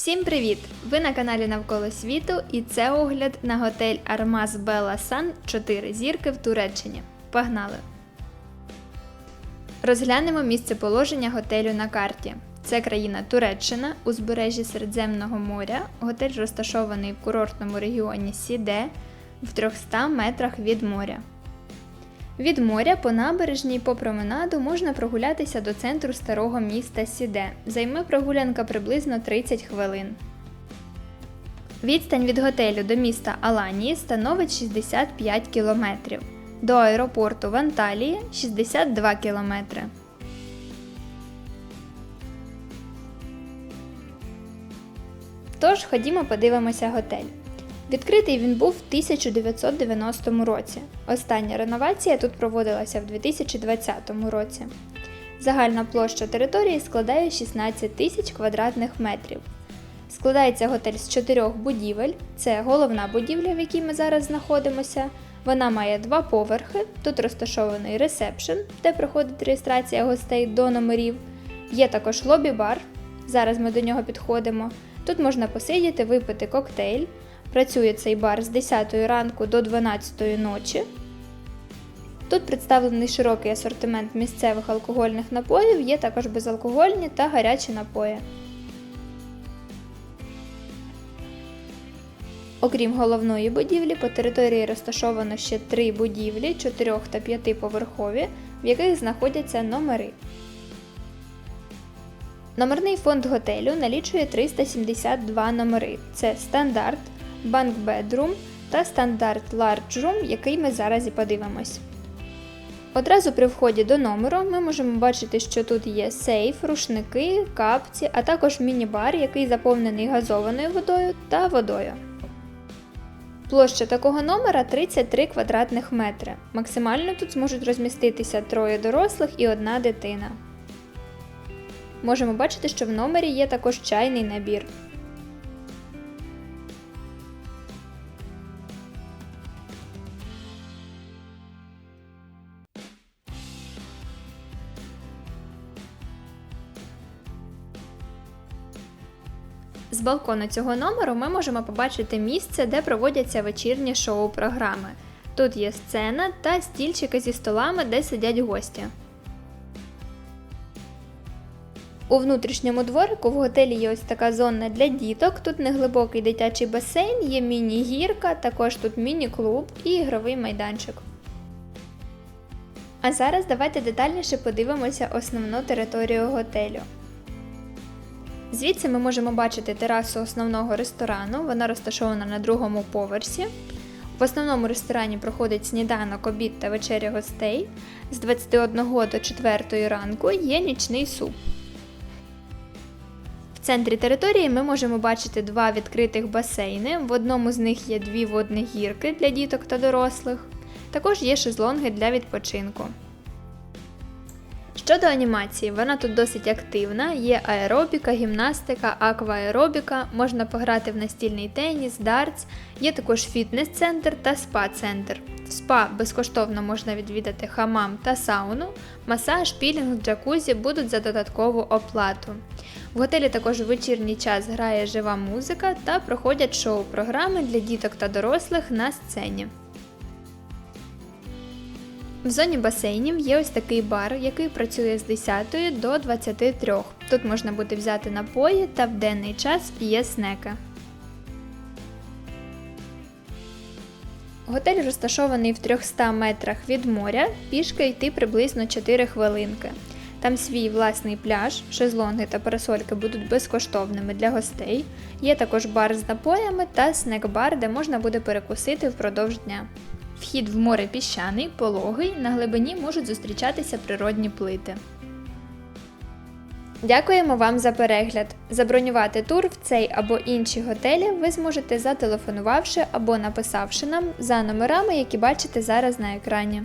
Всім привіт! Ви на каналі Навколо світу і це огляд на готель Армаз Бела Сан 4 зірки в Туреччині. Погнали! Розглянемо місцеположення готелю на карті. Це країна Туреччина, узбережжі Середземного моря. Готель розташований в курортному регіоні Сіде в 300 метрах від моря. Від моря по набережній по променаду можна прогулятися до центру старого міста Сіде. Займе прогулянка приблизно 30 хвилин. Відстань від готелю до міста Аланії становить 65 кілометрів. До аеропорту в Анталії 62 кілометри. Тож ходімо подивимося готель. Відкритий він був в 1990 році. Остання реновація тут проводилася в 2020 році. Загальна площа території складає 16 тисяч квадратних метрів. Складається готель з чотирьох будівель. Це головна будівля, в якій ми зараз знаходимося. Вона має два поверхи. Тут розташований ресепшн, де проходить реєстрація гостей до номерів. Є також лобі-бар. Зараз ми до нього підходимо. Тут можна посидіти, випити коктейль. Працює цей бар з 10 ранку до 12 ночі. Тут представлений широкий асортимент місцевих алкогольних напоїв, є також безалкогольні та гарячі напої. Окрім головної будівлі, по території розташовано ще три будівлі 4 та 5 поверхові, в яких знаходяться номери. Номерний фонд готелю налічує 372 номери. Це стандарт, банк Bedroom та стандарт Large Room, який ми зараз і подивимось. Одразу при вході до номеру ми можемо бачити, що тут є сейф, рушники, капці, а також міні-бар, який заповнений газованою водою та водою. Площа такого номера 33 квадратних метри. Максимально тут зможуть розміститися троє дорослих і одна дитина. Можемо бачити, що в номері є також чайний набір. З балкону цього номеру ми можемо побачити місце, де проводяться вечірні шоу-програми. Тут є сцена та стільчики зі столами, де сидять гості. У внутрішньому дворику в готелі є ось така зона для діток. Тут неглибокий дитячий басейн, є міні-гірка, також тут міні-клуб і ігровий майданчик. А зараз давайте детальніше подивимося основну територію готелю. Звідси ми можемо бачити терасу основного ресторану, вона розташована на другому поверсі. В основному ресторані проходить сніданок, обід та вечеря гостей. З 21 до 4 ранку є нічний суп. В центрі території ми можемо бачити два відкритих басейни. В одному з них є дві водні гірки для діток та дорослих. Також є шезлонги для відпочинку. Щодо анімації, вона тут досить активна, є аеробіка, гімнастика, аквааеробіка, можна пограти в настільний теніс, дартс, є також фітнес-центр та спа-центр. В спа безкоштовно можна відвідати хамам та сауну, масаж, пілінг, джакузі будуть за додаткову оплату. В готелі також у вечірній час грає жива музика та проходять шоу-програми для діток та дорослих на сцені. В зоні басейнів є ось такий бар, який працює з 10 до 23. Тут можна буде взяти напої та в денний час є снеки. Готель розташований в 300 метрах від моря, пішки йти приблизно 4 хвилинки. Там свій власний пляж, шезлонги та парасольки будуть безкоштовними для гостей. Є також бар з напоями та снек-бар, де можна буде перекусити впродовж дня. Вхід в море піщаний, пологий, на глибині можуть зустрічатися природні плити. Дякуємо вам за перегляд. Забронювати тур в цей або інші готелі ви зможете зателефонувавши або написавши нам за номерами, які бачите зараз на екрані.